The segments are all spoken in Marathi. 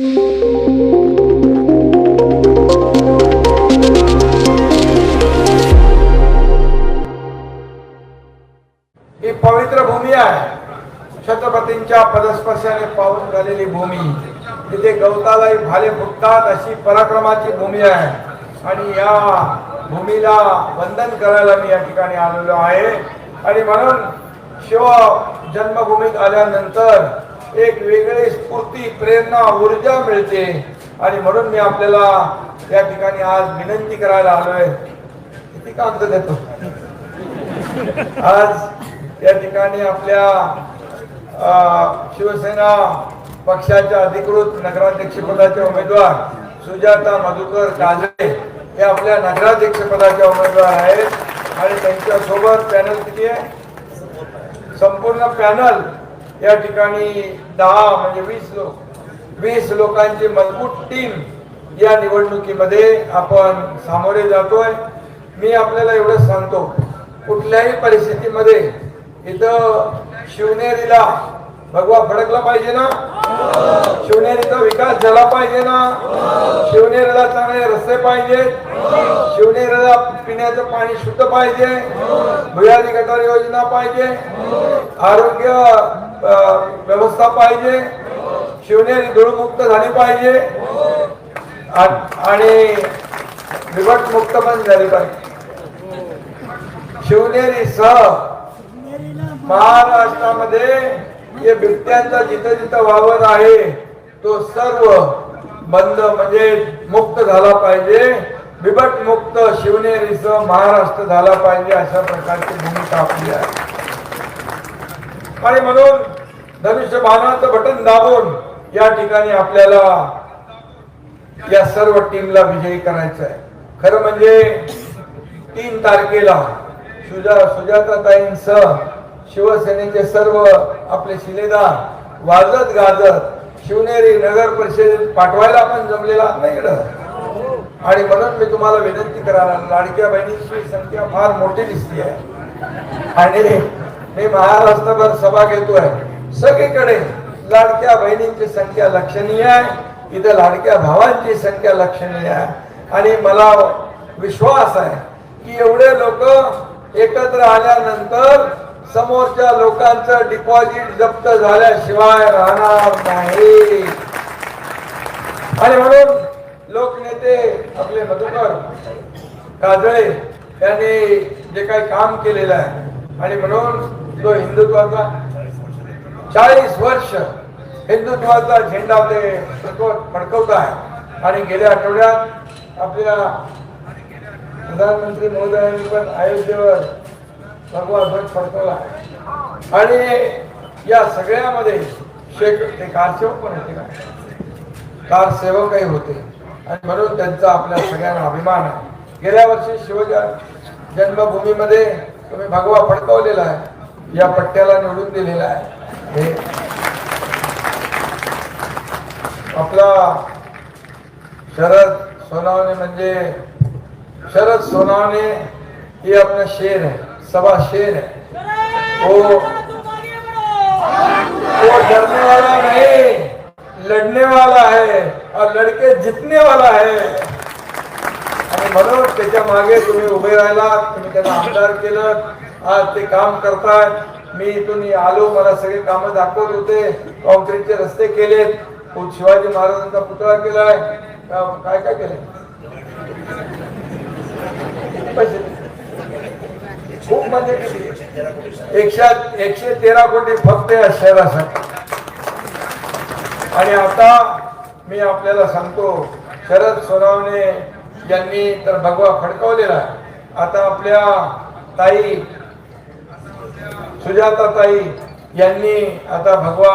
ही पवित्र भूमी आहे. छत्रपतींच्या पदस्पर्शाने पावन झालेली भूमी. तिथे गवतालाही भाले फुटतात अशी पराक्रमाची भूमी आहे. आणि या भूमीला वंदन करायला मी या ठिकाणी आलेलो आहे. आणि म्हणून शिव जन्मभूमीत आल्यानंतर एक वेगळी स्फूर्ती प्रेरणा ऊर्जा मिळते. आणि म्हणून मी आपल्याला या ठिकाणी आज विनंती करायला आलोय. किती कागद देतो? आज या ठिकाणी आपल्या शिवसेना पक्षाच्या अधिकृत नगराध्यक्ष पदाचे उमेदवार सुजाता मधुकर काजळे हे आपल्या नगराध्यक्ष पदाचे उमेदवार आहेत. आणि त्यांच्यासोबत पॅनल किती आहे? संपूर्ण पॅनल या ठिकाणी दहा म्हणजे वीस लोक वीस लोकांची मजबूत टीम या निवडणुकीमध्ये आपण सामोरे जातोय. मी आपल्याला एवढं सांगतो कुठल्याही परिस्थितीमध्ये इथं शिवनेरीला भगवा फडकला पाहिजे ना? शिवनेरीचा विकास झाला पाहिजे ना? शिवनेरीला चांगले रस्ते पाहिजेत शिवनेरीला पिण्याचं पाणी शुद्ध पाहिजे. भुयारी गटार योजना पाहिजे. आरोग्य व्यवस्था पाहिजे. शिवनेरी धूळमुक्त झाली पाहिजे. आणि बिबट मुक्त पण झाली पाहिजे. शिवनेरी सह महाराष्ट्रामध्ये हे बिबट्यांचा जिथं जिथं वावर आहे तो सर्व बंद म्हणजे मुक्त झाला पाहिजे. बिबट मुक्त शिवनेरीच महाराष्ट्र झाला पाहिजे अशा प्रकारची भूमिका आपली आहे. आणि म्हणून धनुष्य बाणाचं बटन दाबून या ठिकाणी आपल्याला या सर्व टीमला विजयी करायचं आहे. खरं म्हणजे तीन तारखेला सुजा सुजाताताईंसह शिवसेनेचे सर्व आपले शिलेदार वाजत गाजत शिवनेरी नगर परिषदेत पाठवायला आपण जमलेला नाही इकडं आणि म्हणून मी तुम्हाला विनंती करायला लाडक्या बहिणीची संख्या फार मोठी दिसते आहे आणि मी महाराष्ट्रभर सभा घेतोय. सगळीकडे लाडक्या बहिणींची संख्या लक्षणीय आहे. इथं लाडक्या भावांची संख्या लक्षणीय आहे. आणि मला विश्वास आहे की एवढे लोक एकत्र आल्यानंतर समोरच्या लोकांचं डिपॉझिट जप्त झाल्याशिवाय राहणार नाही. आणि म्हणून लोकनेते आपले मधुकर काजळे यांनी जे काही काम केलेलं आहे आणि म्हणून तो हिंदुत्वाचा चाळीस वर्ष हिंदुत्वाचा झेंडा ते फडकवत फडकवत आहे. आणि गेल्या आठवड्यात आपल्या प्रधानमंत्री महोदयांनी पण अयोध्येवर भगवा ध्वज फडकवला आहे. आणि या सगळ्यामध्ये शेख ते कारसेवक पण होते का? कारसेवकही होते. आणि म्हणून त्यांचा आपल्या सगळ्यांना अभिमान आहे. गेल्या वर्षी शिवजा जन्मभूमीमध्ये तुम्ही भगवा फडकवलेला आहे. या पट्ट्याला निवडून दिलेला आहे. हे आपला शरद सोनावणे म्हणजे शरद सोनावणे ही आपला शेर आहे. सभा शेर है। वो वो डरने वाला नहीं लड़ने वाला है और लड़के जितने वाला है। आणि म्हणून त्याच्यामागे तुम्ही उभे राहिला तुम्ही त्याला आमदार केलं आज ते काम करताय. मी इथून आलो मला सगळे काम दाखवत होते कॉन्क्रीटचे रस्ते केलेत. शिवाजी महाराजांचा पुतळा केलाय. काय काय केलंय? खूप म्हणजे एकशे एकशे तेरा कोटी फक्त या शहरासाठी. आणि आता मी आपल्याला सांगतो शरद सोनावणे यांनी तर भगवा फडकवलेला आहे. आता आपल्या ताई सुजाता ताई यांनी आता भगवा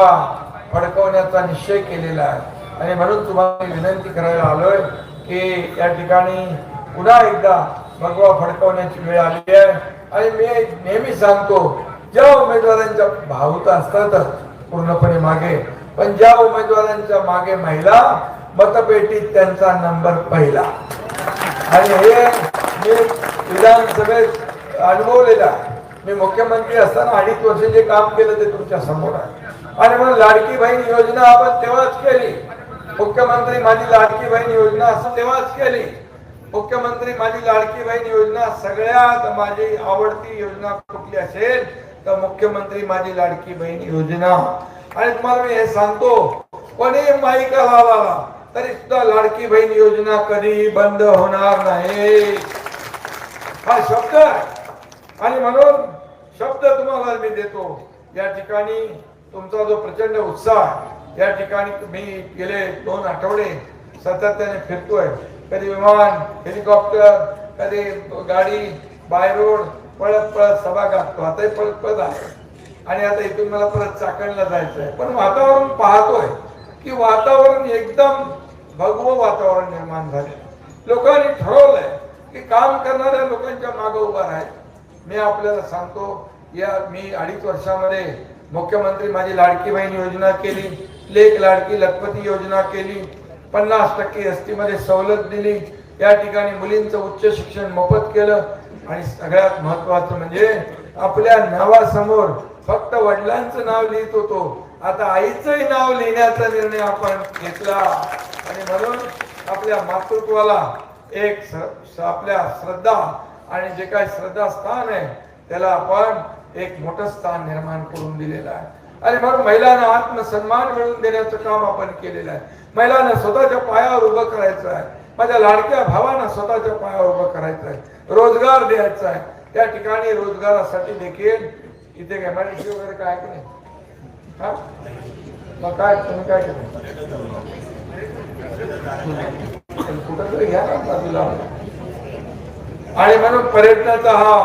फडकवण्याचा निश्चय केलेला आहे. आणि म्हणून तुम्हाला विनंती करायला आलोय की या ठिकाणी पुन्हा एकदा भगवा फडकवण्याची वेळ आली आहे. आणि मी नेहमी सांगतो ज्या उमेदवारांच्या भावत असतातच पूर्णपणे मागे. पण ज्या उमेदवारांच्या मागे महिला मतपेटीत त्यांचा नंबर पहिला. आणि हे मी विधानसभेत अनुभवलेला मी मुख्यमंत्री असताना अडीच वर्ष जे काम केलं ते तुमच्यासमोर आहे. आणि म्हणून लाडकी बहीण योजना आपण तेव्हाच केली. मुख्यमंत्री माझी लाडकी बहीण योजना असं तेव्हाच केली. मुख्यमंत्री माझी लाडकी बहीण योजना सगळ्यात माझी आवडती योजना कुठली असेल तर मुख्यमंत्री माझी लाडकी बहीण योजना. आणि तुम्हाला मी हे सांगतो कोणी माईका लावाला तरी सुद्धा लाडकी बहीण योजना कधी बंद होणार नाही. हा शब्द आहे. आणि म्हणून शब्द तुम्हाला मी देतो या ठिकाणी तुमचा जो प्रचंड उत्साह या ठिकाणी मी गेले दोन आठवडे सातत्याने फिरतोय. कधी विमान हेलिकॉप्टर कधी गाडी बाय रोड पळत पळत सभा गाठतो. आताही पळत पळत आहे. आणि आता इथून मला परत चाकणला जायचं आहे. पण वातावरण पाहतोय की वातावरण एकदम भगवं वातावरण निर्माण झाले लोकांनी ठरवलंय की काम करणाऱ्या लोकांच्या मागे उभा राहील मी आपल्याला सांगतो या मी अडीच वर्षामध्ये मुख्यमंत्री माझी लाडकी बहीण योजना केली लेख लाडकी लखपती योजना केली पन्नास टक्के एस टीमध्ये सवलत दिली. या ठिकाणी मुलींचं उच्च शिक्षण मोफत केलं. आणि सगळ्यात महत्वाचं म्हणजे आपल्या नावासमोर फक्त वडिलांचं नाव लिहित होतो. आता आईचंही नाव लिहिण्याचा निर्णय आपण घेतला. आणि म्हणून आपल्या मातृत्वाला एक आपल्या श्रद्धा आणि जे काही श्रद्धास्थान आहे त्याला आपण एक मोठं स्थान निर्माण करून दिलेलं आहे. आणि म्हणून महिलांना आत्मसन्मान मिळवून देण्याचं काम आपण केलेलं आहे. महिलांना स्वतःच्या पायावर उभं करायचं आहे. माझ्या लाडक्या भावांना स्वतःच्या पायावर उभं करायचं आहे. रोजगार द्यायचा आहे. त्या ठिकाणी रोजगारासाठी देखील इथे एमआयडीसी वगैरे काय की नाही हा? मग काय तुम्ही काय केलं? कुठं तरी घ्या ना बाजूला. आणि म्हणून पर्यटनाचा हा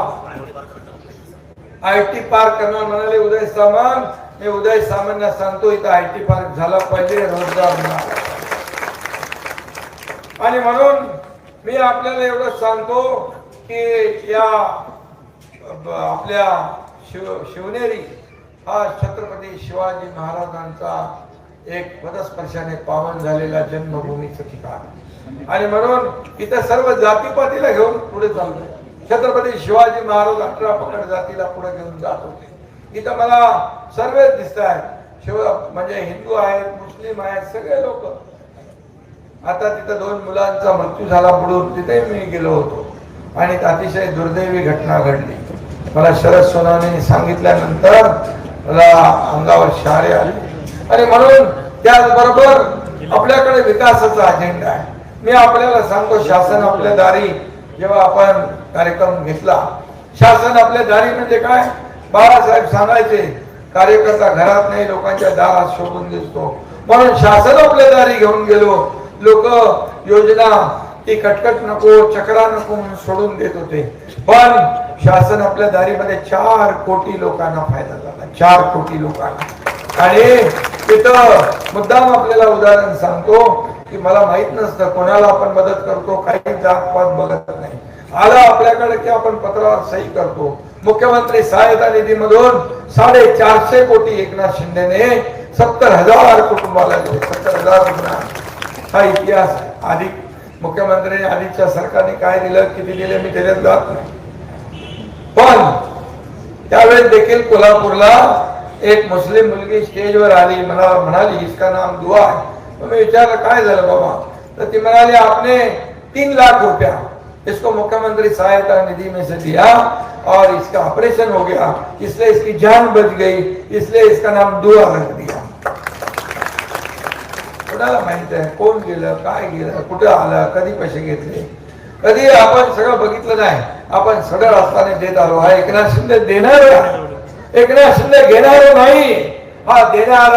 आय टी पार्क करणार म्हणाले उदय सामंत. मी उदय सामान्य सांगतो इथं आय टी पार्क झाला पाहिजे रोजगार मिळाला आणि म्हणून मी आपल्याला एवढं सांगतो की या आपल्या शिव शिवनेरी हा छत्रपती शिवाजी महाराजांचा एक पदस्पर्शाने पावन झालेला जन्मभूमीचं ठिकाण. आणि म्हणून इथं सर्व जातीपातीला घेऊन पुढे चाललोय. छत्रपती शिवाजी महाराज अठरा पकड जातीला पुढे घेऊन जात होते. इथं मला सर्वच दिसत आहेत शिव म्हणजे हिंदू आहेत मुस्लिम आहेत सगळे लोक. आता तिथं दोन मुलांचा मृत्यू झाला बुडून तिथे मी गेलो होतो. आणि अतिशय दुर्दैवी घटना घडली. मला शरद सोनाने सांगितल्यानंतर मला अंगावर शारे आले. आणि म्हणून त्याचबरोबर आपल्याकडे विकासाचा अजेंडा आहे. मी आपल्याला सांगतो शासन आपल्या दारी जेव्हा आपण कार्यक्रम घेतला शासन आपल्या दारी म्हणजे काय? बाळासाहेब सांगायचे कार्यकर्ता घरात नाही लोकांच्या दारात शोधून दिसतो. म्हणून शासन आपल्या दारी घेऊन गेलो. लोक योजना ती कटकट नको चक्रा नको म्हणून सोडून देत होते. पण शासन आपल्या दारीमध्ये चार कोटी लोकांना फायदा झाला. चार कोटी लोकांना. आणि तिथं मुद्दाम आपल्याला उदाहरण सांगतो की मला माहीत नसतं कोणाला आपण मदत करतो काही जात पात बघत नाही. आला आपल्याकडे की आपण पत्रावर सही करतो. मुख्यमंत्री सहायता निधीमधून साडेचारशे कोटी एकनाथ शिंदेने सत्तर हजार कुटुंबाला दिले. सत्तर हजार हा इतिहास आधी मुख्यमंत्री आधीच्या सरकारने काय दिलं किती दिले मी त्याच्यात जात नाही. पण त्यावेळेस देखील कोल्हापूरला एक मुस्लिम मुलगी स्टेजवर आली मला म्हणाली इसका नाम दुआ आहे तो विचारलं काय झालं बाबा? तर ती म्हणाली आपने तीन लाख रुपया इसको मुख्यमंत्री सहायता निधि में से दिया और इसका ऑपरेशन हो गया। इसलिए इसकी जान बच गई। इसलिए इसका नाम दुआ रख दिया। कोण गेलं, काय गेलं, कुठं आलं, कधी पैसे घेतले? कधी आपण सगळं बघितलं नाही. आपण सगळं असताना देत आलो. हा एकनाथ शिंदे देणार एकनाथ शिंदे घेणार नाही. हा देणार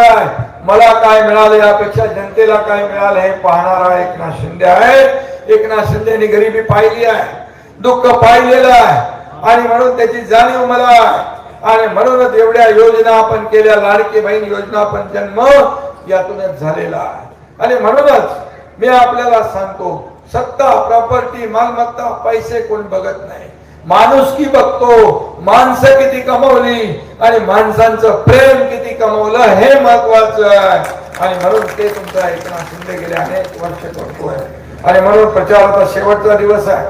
मला काय मिळालं यापेक्षा जनतेला काय मिळालं हे पाहणारा एकनाथ शिंदे आहे. एकनाथ शिंदेनी गरिबी पाहिली आहे दुःख पाहिलेलं आहे. आणि म्हणून त्याची जाणीव मला आहे. आणि म्हणूनच एवढ्या योजना आपण केल्या लाडकी बहीण योजना आपण जन्म यातूनच झालेला आहे. आणि म्हणूनच मी आपल्याला सांगतो सत्ता प्रॉपर्टी मालमत्ता पैसे कोण बघत नाही. माणूस की बघतो माणसं किती कमवली आणि माणसांचं प्रेम किती कमवलं हे महत्वाचं आहे. आणि म्हणून ते तुमचा एकनाथ शिंदे गेले अनेक वर्ष करतोय. आणि म्हणून प्रचाराचा शेवटचा दिवस आहे.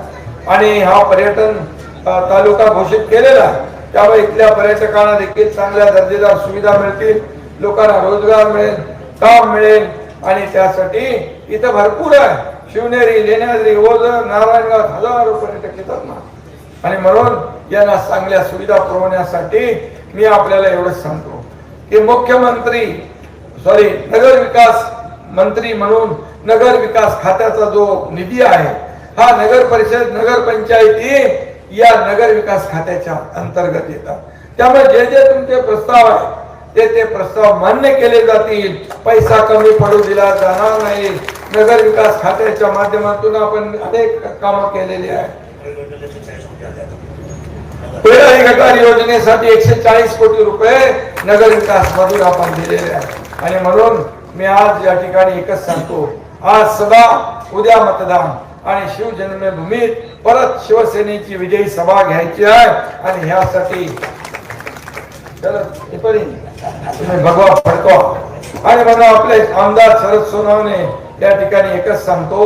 आणि हा पर्यटन तालुका घोषित केलेला आहे. त्यामुळे इथल्या पर्यटकांना देखील चांगल्या दर्जेदार सुविधा मिळतील लोकांना रोजगार मिळेल काम मिळेल आणि त्यासाठी इथं भरपूर आहे. शिवनेरी लेण्याद्री ओझर नारायणगाव हजारो पर्यटक येतात ना आणि म्हणून यांना चांगल्या सुविधा पुरवण्यासाठी मी आपल्याला एवढंच सांगतो की मुख्यमंत्री सॉरी नगर विकास मंत्री म्हणून नगर विकास खात्याचा जो निधी आहे हा नगर परिषद नगर पंचायती या नगर विकास खात्याच्या अंतर्गत येतात. त्यामुळे जे जे तुमचे प्रस्ताव आहे ते ते प्रस्ताव मान्य केले जातील. पैसा कमी पडू दिला जाणार नाही. नगर विकास खात्याच्या माध्यमातून आपण अनेक काम केलेली आहे गटार योजनेसाठी एकशे चाळीस कोटी रुपये नगर विकास मधून आपण दिलेले आहे आणि म्हणून मी आज या ठिकाणी एकच सांगतो. आज सभा उद्या मतदान आणि शिवजन्मभूमीत परत शिवसेनेची विजयी सभा घ्यायची आहे आणि ह्यासाठी भगवा फडको आणि म्हणून आपले आमदार शरद सोनावणे या ठिकाणी एकच सांगतो.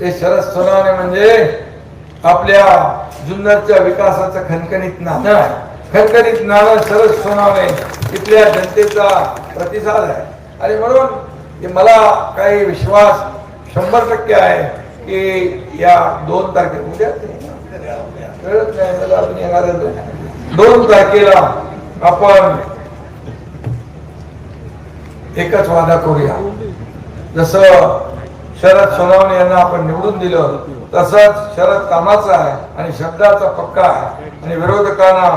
ते शरद सोनावणे म्हणजे आपल्या जुन्नरच्या विकासाचं खणखणीत नाणं आहे. खणखणीत नाणं शरद सोनावणे इथल्या जनतेचा प्रतिसाद आहे. आणि म्हणून मला काही विश्वास शंभर टक्के आहे की या दोन तारखे उद्या कळत नाही मला अजून येणारच दोन तारखेला आपण एकच वादा करूया. जसं शरद सोनावणे यांना आपण निवडून दिलं तसंच शरद कामाचा आहे आणि शब्दाचा पक्का आहे आणि विरोधकांना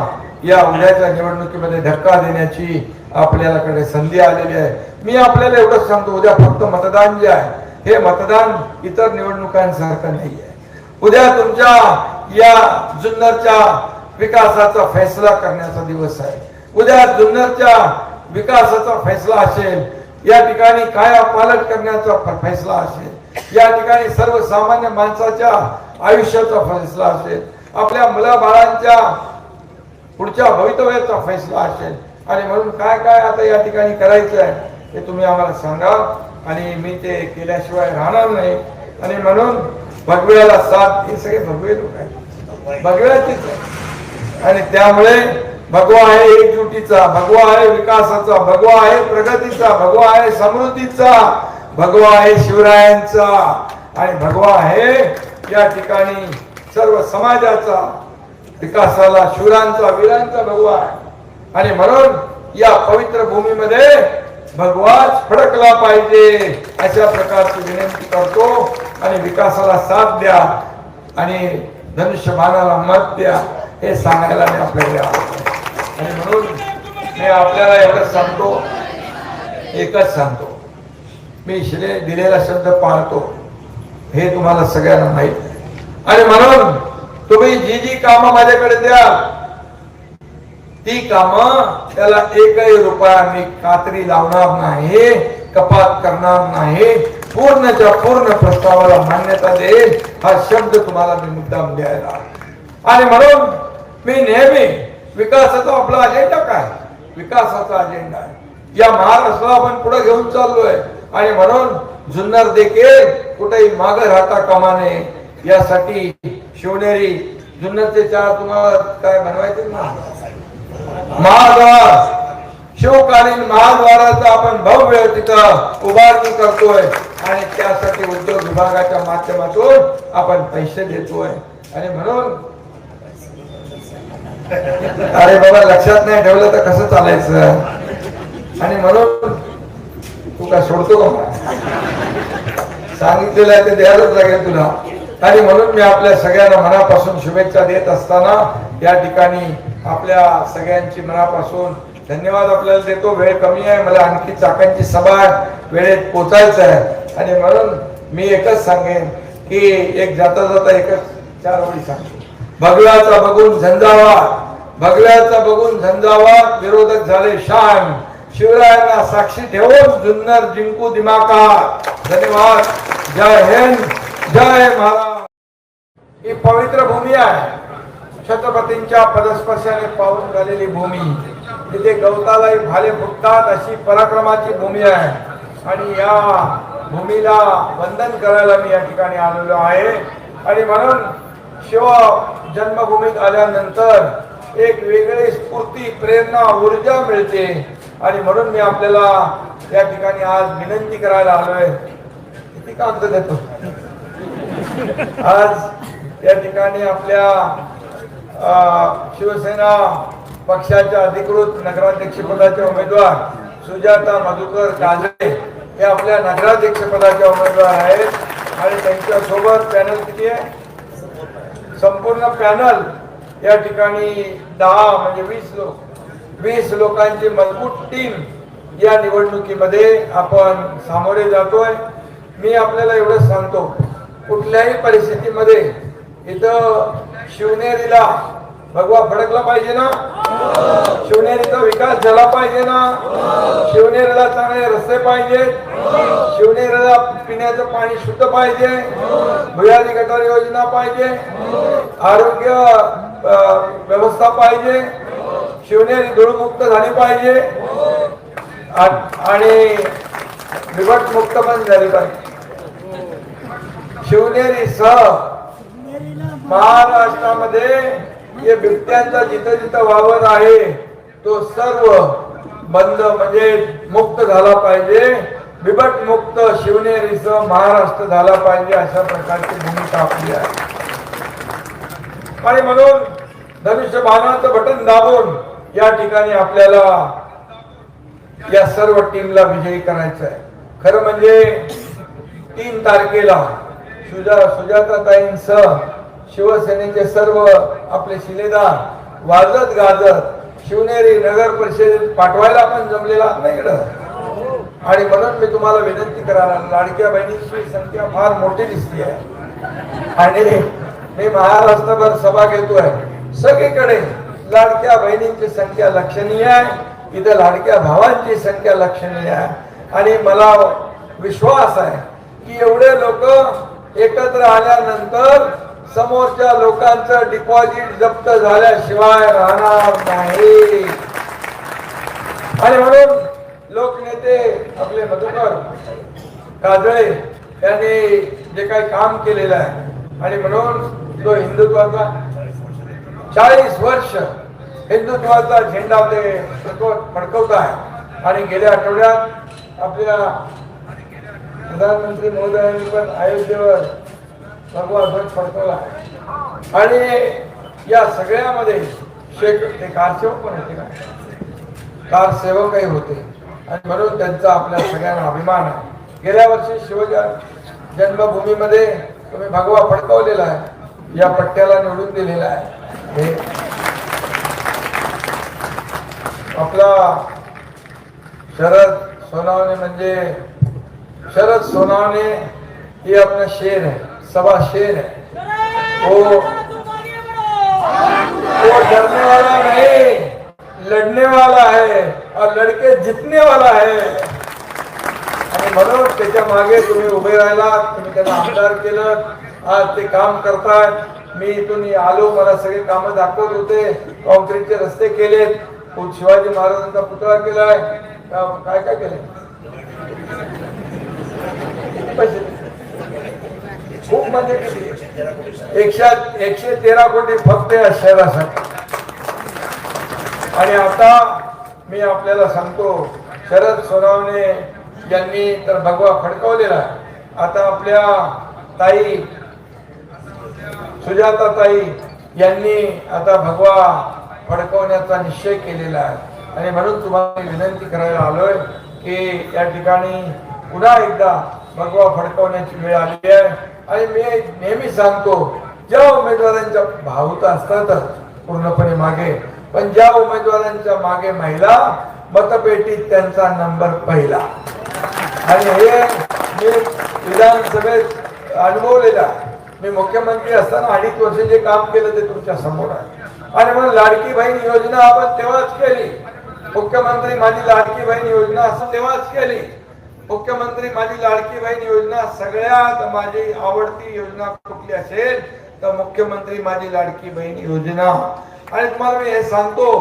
या उद्याच्या निवडणुकीमध्ये धक्का देण्याची आपल्याकडे संधी आलेली आहे. मी आपल्याला एवढंच सांगतो उद्या फक्त मतदान जे आहे हे मतदान इतर निवडणुकांसारखं नाही आहे उद्या तुमच्या या जुन्नरच्या विकासाचा फैसला करण्याचा दिवस आहे. उद्या जुन्नरच्या विकासाचा फैसला असेल या ठिकाणी काया पालट करण्याचा फैसला असेल या ठिकाणी सर्वसामान्य माणसाच्या आयुष्याचा फैसला असेल आपल्या मुलाबाळांच्या पुढच्या भवितव्याचा फैसला असेल. आणि म्हणून काय काय आता या ठिकाणी करायचं आहे ते तुम्ही आम्हाला सांगा. आणि मी ते केल्याशिवाय राहणार नाही. आणि म्हणून भगव्याला साथ हे सगळे भगवे लोक आहेत. भगव्याचीच आहे आणि त्यामुळे भगवा आहे एकजुटीचा भगवा आहे विकासाचा भगवा आहे प्रगतीचा भगवा आहे समृद्धीचा भगवा आहे शिवरायांचा. आणि भगवा आहे या ठिकाणी सर्व समाजाचा विकासाला शिवरांचा वीरांचा भगवा आहे. आणि म्हणून या पवित्र भूमीमध्ये भगवान फडकला पाहिजे अशा प्रकारची विनंती करतो आणि विकासाला साथ द्या आणि धनुष्यबाणाला मत द्या हे सांगायला मी आपल्याकडे आणि म्हणून मी आपल्याला एवढंच सांगतो एकच सांगतो. मी शिले दिलेला शब्द पाळतो हे तुम्हाला सगळ्यांना माहीत आहे. आणि म्हणून तुम्ही जी जी कामं माझ्याकडे द्या ती काम त्याला एकही रुपया मी कात्री लावणार नाही कपात करणार नाही. पूर्णच्या पूर्ण प्रस्तावाला मान्यता देईल हा शब्द तुम्हाला मी मुद्दाम द्यायला आणि म्हणून मी नेहमी विकासाचा आपला अजेंडा काय? विकासाचा अजेंडा आहे. या महाराष्ट्राला आपण पुढे घेऊन चाललोय. आणि म्हणून जुन्नर देखील कुठेही मागे राहता कामा नये. यासाठी शिवनेरी जुन्नरचे चार तुम्हाला काय बनवायचे ना? महाद्वार शिवकालीन महाद्वाराचा आपण भव्य तिथं उभारणी करतोय. आणि त्यासाठी उद्योग विभागाच्या माध्यमातून आपण पैसे देतोय. आणि म्हणून अरे बाबा लक्षात नाही ठेवलं तर कसं चालायचं? आणि म्हणून तू काय सोडतो का मला? सांगितलेलं आहे ते द्यायलाच लागेल तुला. आणि म्हणून मी आपल्या सगळ्यांना मनापासून शुभेच्छा देत असताना या ठिकाणी आपल्या सगळ्यांची मनापासून धन्यवाद आपल्याला देतो. वेळ कमी आहे. मला आणखी चाकांची सभा वेळेत पोचायचं आहे. आणि म्हणून मी एकच सांगेन की एक जाता जाता एकच चार ओळी सांगतो. भगव्याचा बघून झंझावा. भगव्याचा बघून झंझावा. विरोधक झाले शान. शिवरायांना साक्षी ठेवून जुन्नर जिंकू दिमाका धन्यवाद. जय हिंद. जय महाराज ही पवित्र भूमी आहे. छत्रपतींच्या पदस्पर्शाने पाहून झालेली भूमी. तिथे गवतालाही भाले फुटतात अशी पराक्रमाची भूमी आहे. आणि या भूमीला वंदन करायला मी या ठिकाणी आलेलो आहे. आणि म्हणून शिव जन्मभूमीत आल्यानंतर एक वेगळी स्फूर्ती प्रेरणा ऊर्जा मिळते. आणि म्हणून मी आपल्याला या ठिकाणी आज विनंती करायला आलोय. किती काम देतो? आज या ठिकाणी आपल्या शिवसेना पक्षाच्या अधिकृत नगराध्यक्षपदाचे उमेदवार सुजाता मधुकर काजळे हे आपल्या नगराध्यक्षपदाचे उमेदवार आहेत. आणि त्यांच्यासोबत पॅनल किती आहे? संपूर्ण पॅनल या ठिकाणी दहा म्हणजे वीस लोक. वीस लोकांची मजबूत टीम या निवडणुकीमध्ये आपण सामोरे जातोय. मी आपल्याला एवढंच सांगतो कुठल्याही परिस्थितीमध्ये इथं शिवनेरीला. भगवा भडकला पाहिजे ना? शिवनेरीचा विकास झाला पाहिजे ना? शिवनेरीला चांगले रस्ते पाहिजेत शिवनेरीला पिण्याचं पाणी शुद्ध पाहिजे. भुयारी गटार योजना पाहिजे. आरोग्य व्यवस्था पाहिजे. शिवनेरी धुळमुक्त झाली पाहिजे. आणि बिबट मुक्त पण झाली पाहिजे. शिवनेरी सह महाराष्ट्रामध्ये हे बिबट्यांचा जिथं जिथं वावर आहे तो सर्व बंद म्हणजे मुक्त झाला पाहिजे. बिबट मुक्त शिवनेरीच महाराष्ट्र झाला पाहिजे अशा प्रकारची भूमिका आपली आहे. आणि म्हणून धनुष्य बाणाचं बटन दाबून या ठिकाणी आपल्याला या सर्व टीमला विजयी करायचं आहे. खरं म्हणजे तीन तारखेला सुजा सुजाताताईंसह शिवसेनेचे सर्व आपले शिलेदार वाजत गाजत शिवनेरी नगर परिषदेत पाठवायला पण जमलेला नाही इकडं. आणि म्हणून मी तुम्हाला विनंती करायला लाडक्या बहिणीची संख्या फार मोठी दिसते आहे. आणि मी महाराष्ट्रभर सभा घेतोय. सगळीकडे लाडक्या बहिणींची संख्या लक्षणीय आहे. इथं लाडक्या भावांची संख्या लक्षणीय आहे. आणि मला विश्वास आहे की एवढे लोक एकत्र आल्यानंतर समोरच्या लोकांचं डिपॉझिट जप्त झाल्याशिवाय राहणार नाही. आणि म्हणून लोकनेते आपले मधुकर काजळे त्यांनी जे काही काम केलेलं आहे आणि म्हणून तो हिंदुत्वाचा चाळीस वर्ष हिंदुत्वाचा झेंडा ते फडकवत आहे. आणि गेल्या आठवड्यात आपल्या प्रधानमंत्री महोदयांनी पण अयोध्येवर भगवा ध्वज फडकवला आणि या सगळ्यामध्ये शेक ते कारसेवक पण होते का? कारसेवकही होते. आणि म्हणून त्यांचा आपल्या सगळ्यांना अभिमान आहे. गेल्या वर्षी शिवजा जन्मभूमीमध्ये तुम्ही भगवा फडकवलेला आहे. या पट्ट्याला निवडून दिलेला आहे. हे आपला शरद सोनावणे म्हणजे शरद सोनावणे ही आपला शेर आहे. सभा शेर है वो वो डरने वाला नहीं। लड़ने वाला है और लड़के जितने वाला है। आणि म्हणून त्याच्यामागे तुम्ही उभे राहिला तुम्ही त्याला आमदार केलं आज ते काम करताय. मी इथून आलो मला सगळे कामं दाखवत होते. कॉन्क्रीटचे रस्ते केलेत. शिवाजी महाराजांचा पुतळा केलाय. काय काय केलंय? खूप म्हणजे किती एकशे एकशे तेरा कोटी फक्त या शहरासाठी. आणि आता मी आपल्याला सांगतो शरद सोनावणे यांनी तर भगवा फडकवलेला आता आपल्या ताई सुजाता ताई यांनी आता भगवा फडकवण्याचा निश्चय केलेला आहे. आणि म्हणून तुम्हाला विनंती करायला आलोय की या ठिकाणी पुन्हा एकदा भगवा फडकवण्याची वेळ आली आहे. आणि मी नेहमी सांगतो ज्या उमेदवारांच्या भावत असतातच पूर्णपणे मागे पण ज्या उमेदवारांच्या मागे महिला मतपेटीत त्यांचा नंबर पहिला. आणि हे मी विधानसभेत अनुभवलेलं मी मुख्यमंत्री असताना अडीच वर्ष जे काम केलं ते तुमच्यासमोर आहे. आणि म्हणून लाडकी बहीण योजना आपण तेव्हाच केली. मुख्यमंत्री माझी लाडकी बहीण योजना असं तेव्हाच केली. मुख्यमंत्री माझी लाडकी बहीण योजना सगळ्यात माझी आवडती योजना कुठली असेल तर मुख्यमंत्री माझी लाडकी बहीण योजना. आणि तुम्हाला मी हे सांगतो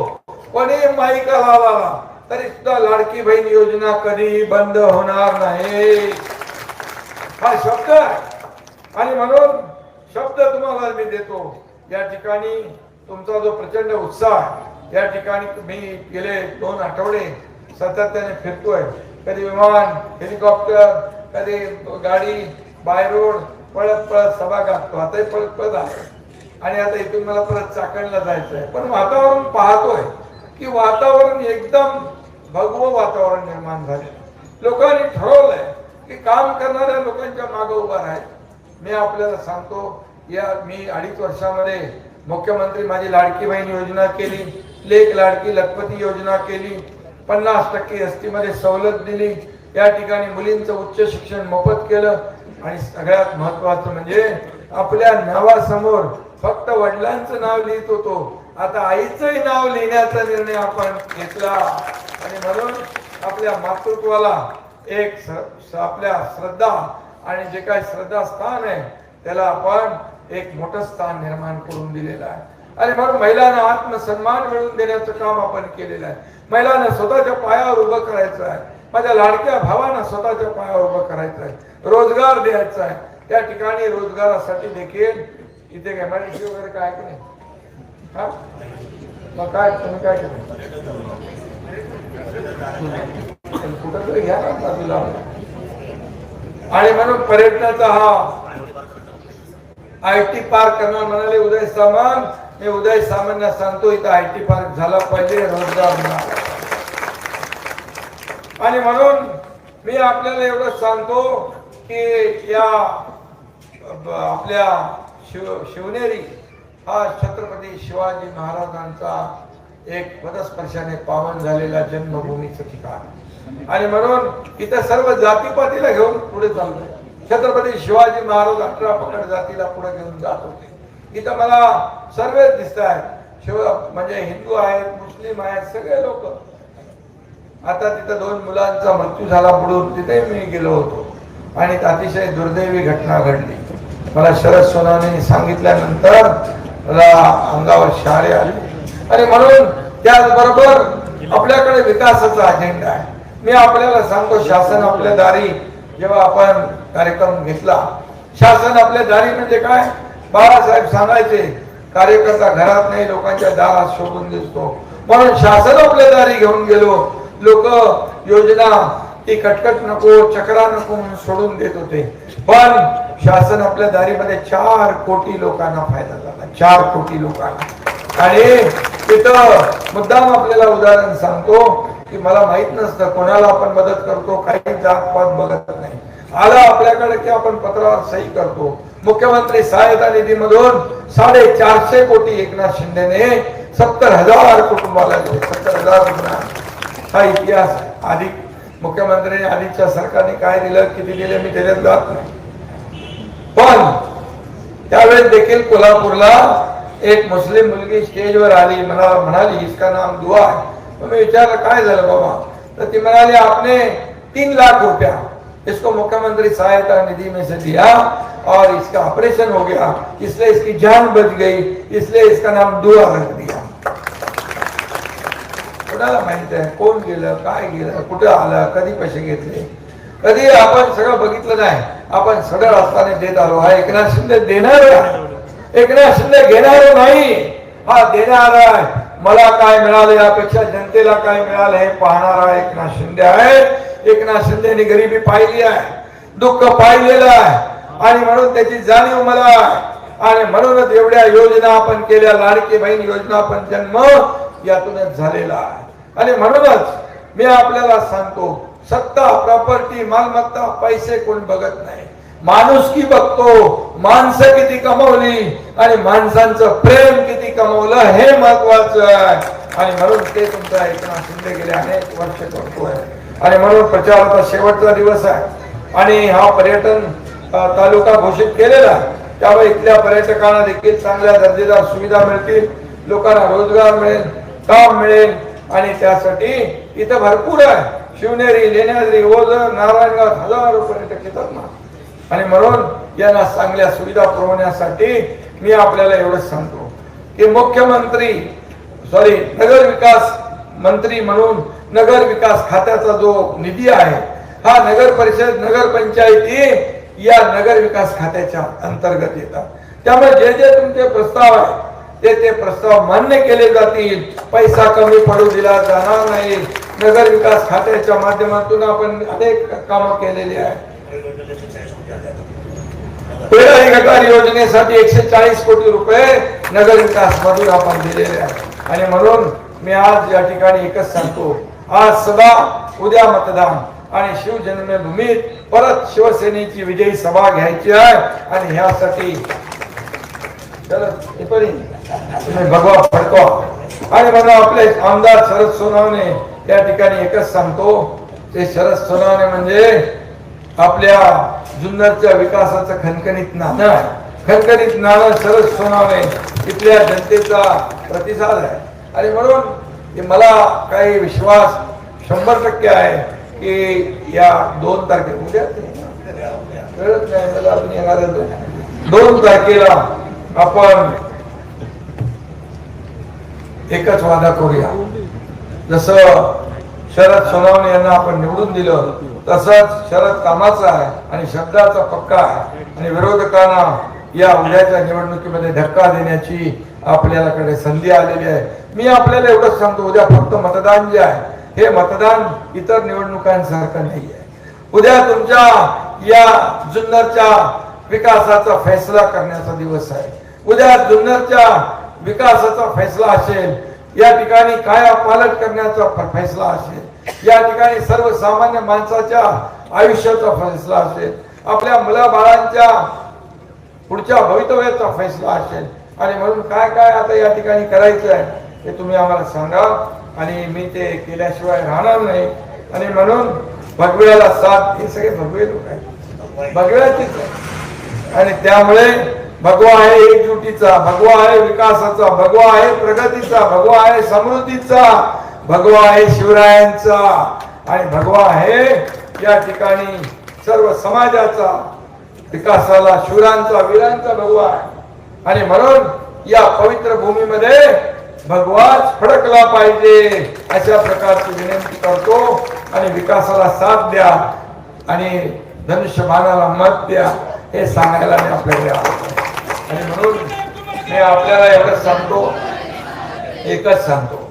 कोणी माईक लावा तरी सुद्धा लाडकी बहीण योजना कधी बंद होणार नाही. हा शब्द आणि म्हणून शब्द तुम्हाला मी देतो. या ठिकाणी तुमचा जो प्रचंड उत्साह या ठिकाणी मी गेले दोन आठवडे सातत्याने फिरतोय. कधी विमान हेलिकॉप्टर कधी गाडी बाय रोड पळत पळत सभा गाठतो. आताही पळत पळत आहे आणि आता इथून मला परत चाकणला जायचं आहे पण वातावरण पाहतोय की वातावरण एकदम भगवं वातावरण निर्माण झाले लोकांनी ठरवलंय की काम करणाऱ्या लोकांच्या मागे उभा राहायचं. मी आपल्याला सांगतो या मी अडीच वर्षामध्ये मुख्यमंत्री माझी लाडकी बहीण योजना केली लेख लाडकी लखपती योजना केली पन्नास टक्के एस सवलत दिली. या ठिकाणी मुलींचं उच्च शिक्षण मोफत केलं. आणि सगळ्यात महत्वाचं म्हणजे आपल्या नावासमोर फक्त वडिलांचं नाव लिहित होतो. आता आईचंही नाव लिहिण्याचा निर्णय आपण घेतला. आणि म्हणून आपल्या मातृत्वाला एक आपल्या श्रद्धा आणि जे काही श्रद्धास्थान आहे त्याला आपण एक मोठं स्थान निर्माण करून दिलेलं आहे. आणि म्हणून महिलांना आत्मसन्मान मिळवून देण्याचं काम आपण केलेलं आहे. महिलांना स्वतःच्या पायावर उभं करायचं आहे. माझ्या लाडक्या भावांना स्वतःच्या पायावर उभं करायचं आहे. रोजगार द्यायचा आहे. त्या ठिकाणी रोजगारासाठी देखील इथे काय मराठी वगैरे काय की नाही? हा? मग काय तुम्ही काय केलं? कुठं तरी घ्या ना बाजूला. आणि म्हणून पर्यटनाचा हा आय टी पार्क करणार म्हणाले उदय सामंत. मी उदय सामान्य सांगतो इथं आय टी पार्क झाला पाहिजे रोजगार मिळाला आणि म्हणून मी आपल्याला एवढं सांगतो की या आपल्या शिव शिवनेरी हा छत्रपती शिवाजी महाराजांचा एक पदस्पर्शाने पावन झालेला जन्मभूमीचं ठिकाण. आणि म्हणून इथं सर्व जातीपातीला घेऊन पुढे चाललोय. छत्रपती शिवाजी महाराज अठरा पकड जातीला पुढे घेऊन जात होते. इथं मला सर्व दिसत आहेत शिव म्हणजे हिंदू आहेत मुस्लिम आहेत सगळे लोक. आता तिथं दोन मुलांचा मृत्यू झाला पुढून तिथे मी गेलो होतो. आणि अतिशय दुर्दैवी घटना घडली. मला शरद सोनाने सांगितल्यानंतर मला अंगावर शाळे आले. आणि म्हणून त्याचबरोबर आपल्याकडे विकासाचा अजेंडा आहे. मी आपल्याला सांगतो शासन आपल्या दारी जेव्हा आपण कार्यक्रम घेतला शासन आपल्या दारी म्हणजे काय? बाळासाहेब सांगायचे कार्यकर्ता घरात नाही लोकांच्या दारात शोधून दिसतो. म्हणून शासन आपल्या दारी घेऊन गेलो. लोक योजना ती कटकट नको चक्रा नको म्हणून सोडून देत होते. पण शासन आपल्या दारीमध्ये चार कोटी लोकांना फायदा झाला. चार कोटी लोकांना. आणि तिथं मुद्दाम आपल्याला उदाहरण सांगतो की मला माहीत नसतं कोणाला आपण मदत करतो काही जात पात बघत नाही. आलं आपल्याकडे की आपण पत्रावर सही करतो. मुख्यमंत्री सहायता निधीमधून साडेचारशे कोटी एकनाथ शिंदेने सत्तर हज़ार कुटुंबाला दिले, सत्तर हज़ार रुपये। हा इतिहास आहे आधी मुख्यमंत्र्यांनी आधीच्या सरकारने काय दिलं, किती दिले, मी त्याच्यात जात नाही. एक मुस्लिम मुलगी स्टेजवर आली मला इसका नाम दुआ है. तो मैं विचारलं, काय झालं बाबा? तर ती म्हणाली, आपने तीन लाख रुपया, इसको मुख्यमंत्री सहायता निधि में से दिया और इसका ऑपरेशन हो गया इसलिए इसकी जान बच गई इसलिए इसका नाम दुआ रख दिया। कोणाला माहीत आहे कोण गेलं काय गेलं कुठं आलं कधी पैसे घेतले? कधी आपण सगळं बघितलं नाही आपण सगळं रस्ताने देत आलो. हा एकनाथ शिंदे देणार एकनाथ शिंदे घेणार नाही. हा देणार आहे. मला काय मिळालं यापेक्षा जनतेला काय मिळालं हे पाहणारा एकनाथ शिंदे आहे. एकनाथ शिंदेने गरिबी पाहिली आहे. दुःख पाहिलेलं आहे. आणि म्हणून त्याची जाणीव मला आहे. आणि म्हणूनच एवढ्या योजना आपण केल्या लाडकी बहीण योजना पण जन्म यातूनच झालेला आहे. आणि म्हणूनच मी आपल्याला सांगतो सत्ता प्रॉपर्टी मालमत्ता पैसे कोण बघत नाही. माणूस की बघतो माणसं किती कमवली आणि माणसांचं प्रेम किती कमवलं हे महत्वाचं आहे. आणि म्हणून ते तुमचा एकनाथ शिंदे गेले अनेक वर्ष करतोय. आणि म्हणून प्रचाराचा शेवटचा दिवस आहे. आणि हा पर्यटन तालुका घोषित केलेला आहे. त्यामुळे इथल्या पर्यटकांना देखील चांगल्या दर्जेदार सुविधा मिळतील लोकांना रोजगार मिळेल काम मिळेल आणि त्यासाठी इथं भरपूर आहे. शिवनेरी लेण्याद्री ओझर नारायणगाव हजारो पर्यटक येतात ना. आणि म्हणून यांना चांगल्या सुविधा पुरवण्यासाठी मी आपल्याला एवढंच सांगतो की मुख्यमंत्री सॉरी नगर विकास मंत्री म्हणून नगर विकास खात्याचा जो निधी आहे हा नगर परिषद नगर पंचायती या नगर विकास खात्याच्या अंतर्गत येतात. त्यामुळे जे जे तुमचे प्रस्ताव आहे ते ते प्रस्ताव मान्य केले जातील. पैसा कमी पडू दिला जाणार नाही. नगर विकास खात्याच्या माध्यमातून आपण अनेक कामं केलेली आहे पेराई गटार योजनेसाठी एकशे चाळीस कोटी रुपये नगर विकास मधून आपण दिलेले आहे आणि म्हणून मी आज या ठिकाणी एकच सांगतो. आज सभा उद्या मतदान आणि शिवजन्मभूमीत परत शिवसेनेची विजयी सभा घ्यायची आहे आणि ह्यासाठी भगवा फडकवा आणि बघा आपले आमदार शरद सोनावणे त्या ठिकाणी एकच सांगतो. ते शरद सोनावणे म्हणजे आपल्या जुन्नरच्या विकासाचं खणखणीत नाणं आहे. खणखणीत नाणं शरद सोनावणे इथल्या जनतेचा प्रतिसाद आहे. आणि म्हणून मला काही विश्वास शंभर टक्के आहे. की या दोन तारखेला उद्या कळत नाही मला अजून दोन तारखेला आपण एकच वादा करूया. जस शरद सोनावणे यांना आपण निवडून दिलं तसंच शरद कामाचा आहे आणि शब्दाचा पक्का आहे आणि विरोधकांना या उद्याच्या निवडणुकीमध्ये धक्का देण्याची आपल्याकडे संधी आलेली आहे. मी आपल्याला एवढंच सांगतो उद्या फक्त मतदान जे आहे हे मतदान इतर निवडणुकांसारखं नाही आहे उद्या तुमच्या या जुन्नरच्या विकासाचा फैसला करण्याचा दिवस आहे. उद्या जुन्नरच्या विकासाचा फैसला असेल या ठिकाणी काया पालट करण्याचा फैसला असेल या ठिकाणी सर्वसामान्य माणसाच्या आयुष्याचा फैसला असेल आपल्या मुलाबाळांच्या पुढच्या भवितव्याचा फैसला असेल. आणि म्हणून काय काय आता या ठिकाणी करायचं आहे हे तुम्ही आम्हाला सांगा. आणि मी ते केल्याशिवाय राहणार नाही. आणि म्हणून भगव्याला साथ हे सगळे भगवे लोक आहेत. भगव्याचीच आणि त्यामुळे भगवा आहे एकजुटीचा भगवा आहे विकासाचा भगवा आहे प्रगतीचा भगवा आहे समृद्धीचा भगवा आहे शिवरायांचा. आणि भगवा आहे या ठिकाणी सर्व समाजाचा विकासाला शिवरांचा वीरांचा भगवा आहे. आणि म्हणून या पवित्र भूमीमध्ये भगवाच फडकला पाहिजे अशा प्रकारची विनंती करतो आणि विकासाला साथ द्या आणि धनुष्यबाणाला मत द्या हे सांगायला मी आपल्याला आणि म्हणून मी आपल्याला एवढंच सांगतो एकच सांगतो.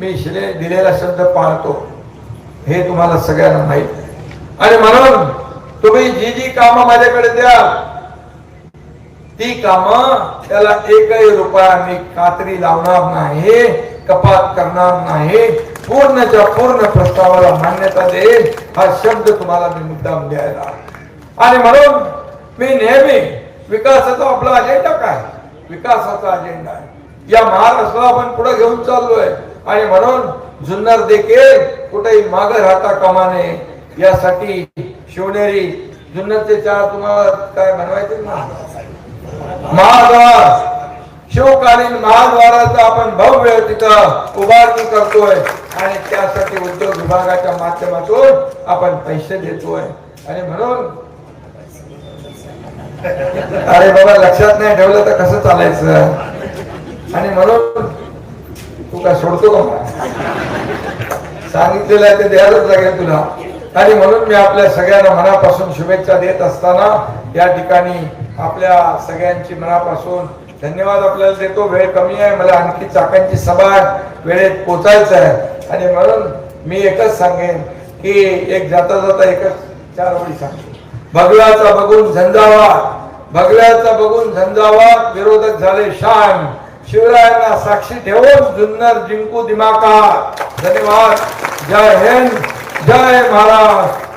मी शिले दिलेला शब्द पाळतो हे तुम्हाला सगळ्यांना माहीत आहे. आणि म्हणून तुम्ही जी जी कामं माझ्याकडे द्या ती काम त्याला एकही रुपया मी कात्री लावणार नाही कपात करणार नाही. पूर्णच्या पूर्ण प्रस्तावाला मान्यता देईल हा शब्द तुम्हाला मी मुद्दाम द्यायला आणि म्हणून मी नेहमी विकासाचा आपला अजेंडा काय? विकासाचा अजेंडा आहे. या महाराष्ट्राला आपण पुढे घेऊन चाललोय. आणि म्हणून जुन्नर देखील कुठेही मागे राहता कमा नये. यासाठी शिवनेरी जुन्नरचे चार तुम्हाला काय बनवायचे? ना महाद्वार शिवकालीन महाद्वाराचा आपण भव्य तिथं उभारणी करतोय. आणि त्यासाठी उद्योग विभागाच्या माध्यमातून आपण पैसे देतोय. आणि म्हणून अरे बाबा लक्षात नाही ठेवलं तर कसं चालायचं? आणि म्हणून तू काय सोडतो का मला? सांगितलेलं आहे ते द्यायलाच लागेल तुला. आणि म्हणून मी आपल्या सगळ्यांना मनापासून शुभेच्छा देत असताना या ठिकाणी आपल्या सगळ्यांची मनापासून धन्यवाद आपल्याला देतो. वेळ कमी आहे. मला आणखी चाकांची सभा वेळेत पोचायचं आहे. आणि म्हणून मी एकच सांगेन की एक जाता जाता एकच चार ओळी सांगतो. भगव्याचा बघून झंझावा. बगल्याचा बघून झंझावा. विरोधक झाले शान. शिवरायांना साक्षी ठेवून जुन्नर जिंकू दिमाका धन्यवाद. जय हिंद. जय महाराष्ट्र.